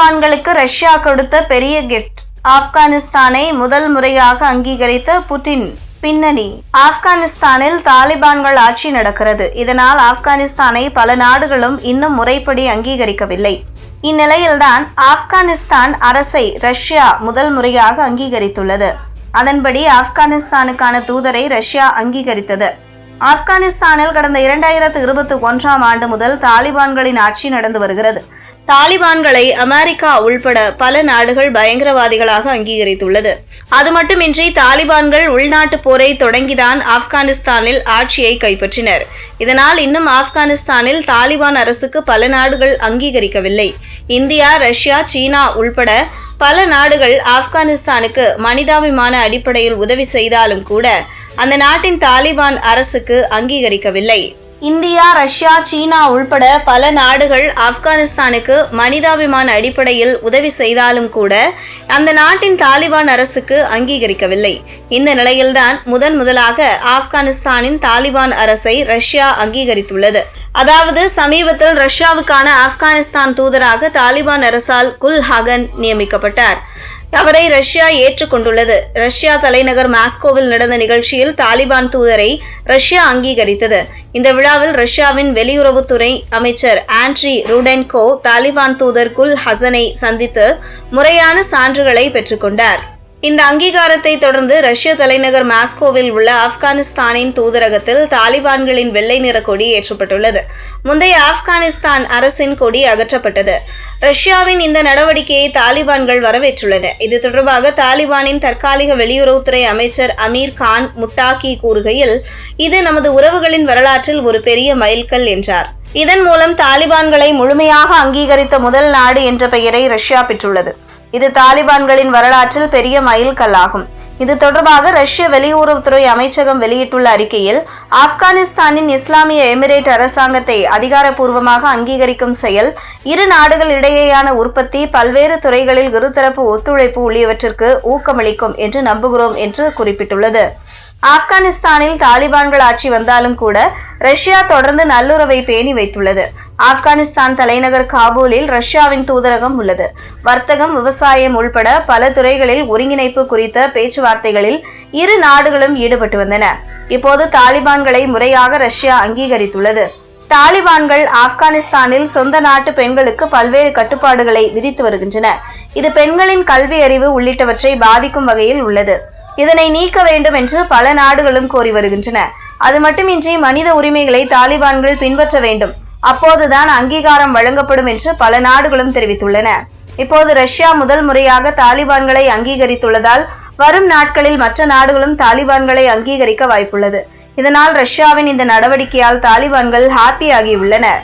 தாலிபான்களுக்கு Russia கொடுத்த பெரிய gift ஆப்கானிஸ்தானை முதல் முறையாக அங்கீகரித்த புட்டின் பின்னணி. ஆப்கானிஸ்தானில் தாலிபான்கள் ஆட்சி நடக்கிறது. இதனால் ஆப்கானிஸ்தானை பல நாடுகளும் இன்னும் முறைப்படி அங்கீகரிக்கவில்லை. இந்நிலையில்தான் ஆப்கானிஸ்தான் அரசை ரஷ்யா முதல் முறையாக அங்கீகரித்துள்ளது. அதன்படி ஆப்கானிஸ்தானுக்கான தூதரை ரஷ்யா அங்கீகரித்தது. ஆப்கானிஸ்தானில் கடந்த இரண்டாயிரத்து இருபத்தி ஒன்றாம் ஆண்டு முதல் தாலிபான்களின் ஆட்சி நடந்து வருகிறது. தாலிபான்களை அமெரிக்கா உள்பட பல நாடுகள் பயங்கரவாதிகளாக அங்கீகரித்துள்ளது. அது மட்டுமின்றி தாலிபான்கள் உள்நாட்டு போரை தொடங்கிதான் ஆப்கானிஸ்தானில் ஆட்சியை கைப்பற்றினர். இதனால் இன்னும் ஆப்கானிஸ்தானில் தாலிபான் அரசுக்கு பல நாடுகள் அங்கீகரிக்கவில்லை. இந்தியா ரஷ்யா சீனா உள்பட பல நாடுகள் ஆப்கானிஸ்தானுக்கு மனிதாபிமான அடிப்படையில் உதவி செய்தாலும் கூட அந்த நாட்டின் தாலிபான் அரசுக்கு அங்கீகரிக்கவில்லை. இந்தியா ரஷ்யா சீனா உள்பட பல நாடுகள் ஆப்கானிஸ்தானுக்கு மனிதாபிமான அடிப்படையில் உதவி செய்தாலும் கூட அந்த நாட்டின் தாலிபான் அரசுக்கு அங்கீகரிக்கவில்லை. இந்த நிலையில்தான் முதன் முதலாக ஆப்கானிஸ்தானின் தாலிபான் அரசை ரஷ்யா அங்கீகரித்துள்ளது. அதாவது சமீபத்தில் ரஷ்யாவுக்கான ஆப்கானிஸ்தான் தூதராக தாலிபான் அரசால் குல் ஹகன் நியமிக்கப்பட்டார். அவரை ரஷ்யா ஏற்றுக்கொண்டுள்ளது. ரஷ்யா தலைநகர் மாஸ்கோவில் நடந்த நிகழ்ச்சியில் தாலிபான் தூதரை ரஷ்யா அங்கீகரித்தது. இந்த விழாவில் ரஷ்யாவின் வெளியுறவுத்துறை அமைச்சர் ஆண்ட்ரி ரூடென்கோ தாலிபான் தூதர் குல் ஹசனை சந்தித்து முறையான சான்றுகளை பெற்றுக்கொண்டார். இந்த அங்கீகாரத்தை தொடர்ந்து ரஷ்ய தலைநகர் மாஸ்கோவில் உள்ள ஆப்கானிஸ்தானின் தூதரகத்தில் தாலிபான்களின் வெள்ளை நிற கொடி ஏற்றப்பட்டுள்ளது. முந்தைய ஆப்கானிஸ்தான் அரசின் கொடி அகற்றப்பட்டது. ரஷ்யாவின் இந்த நடவடிக்கையை தாலிபான்கள் வரவேற்றுள்ளன இது தொடர்பாக தாலிபானின் தற்காலிக வெளியுறவுத்துறை அமைச்சர் அமீர் கான் முட்டாக்கி கூறுகையில் இது நமது உறவுகளின் வரலாற்றில் ஒரு பெரிய மைல்கல் என்றார். இதன் மூலம் தாலிபான்களை முழுமையாக அங்கீகரித்த முதல் நாடு என்ற பெயரை ரஷ்யா பெற்றுள்ளது. இது தாலிபான்களின் வரலாற்றில் பெரிய மைல்கல்லாகும் இது தொடர்பாக ரஷ்ய வெளியுறவுத்துறை அமைச்சகம் வெளியிட்டுள்ள அறிக்கையில் ஆப்கானிஸ்தானின் இஸ்லாமிய எமிரேட் அரசாங்கத்தை அதிகாரப்பூர்வமாக அங்கீகரிக்கும் செயல் இரு நாடுகள் இடையேயான உற்பத்தி பல்வேறு துறைகளில் இருதரப்பு ஒத்துழைப்பு உள்ளியவற்றிற்கு ஊக்கமளிக்கும் என்று நம்புகிறோம் என்று குறிப்பிட்டுள்ளது. ஆப்கானிஸ்தானில் தாலிபான்கள் ஆட்சி வந்தாலும் கூட ரஷ்யா தொடர்ந்து நல்லுறவை பேணி வைத்துள்ளது. ஆப்கானிஸ்தான் தலைநகர் காபூலில் ரஷ்யாவின் தூதரகம் உள்ளது. வர்த்தகம் விவசாயம் உள்பட பல துறைகளில் ஒருங்கிணைப்பு குறித்த பேச்சுவார்த்தைகளில் இரு நாடுகளும் ஈடுபட்டு வந்தன. இப்போது தாலிபான்களை முறையாக ரஷ்யா அங்கீகரித்துள்ளது. தாலிபான்கள் ஆப்கானிஸ்தானில் சொந்த நாட்டு பெண்களுக்கு பல்வேறு கட்டுப்பாடுகளை விதித்து வருகின்றன. இது பெண்களின் கல்வி அறிவு உள்ளிட்டவற்றை பாதிக்கும் வகையில் உள்ளது. இதனை நீக்க வேண்டும் என்று பல நாடுகளும் கோரி வருகின்றன. அது மட்டுமின்றி மனித உரிமைகளை தாலிபான்கள் பின்பற்ற வேண்டும். அப்போதுதான் அங்கீகாரம் வழங்கப்படும் என்று பல நாடுகளும் தெரிவித்துள்ளன. இப்போது ரஷ்யா முதல் முறையாக தாலிபான்களை அங்கீகரித்துள்ளதால் வரும் நாட்களில் மற்ற நாடுகளும் தாலிபான்களை அங்கீகரிக்க வாய்ப்புள்ளது. இதனால் ரஷ்யாவின் இந்த நடவடிக்கையால் தாலிபான்கள் ஹாப்பியாகியுள்ளனர்.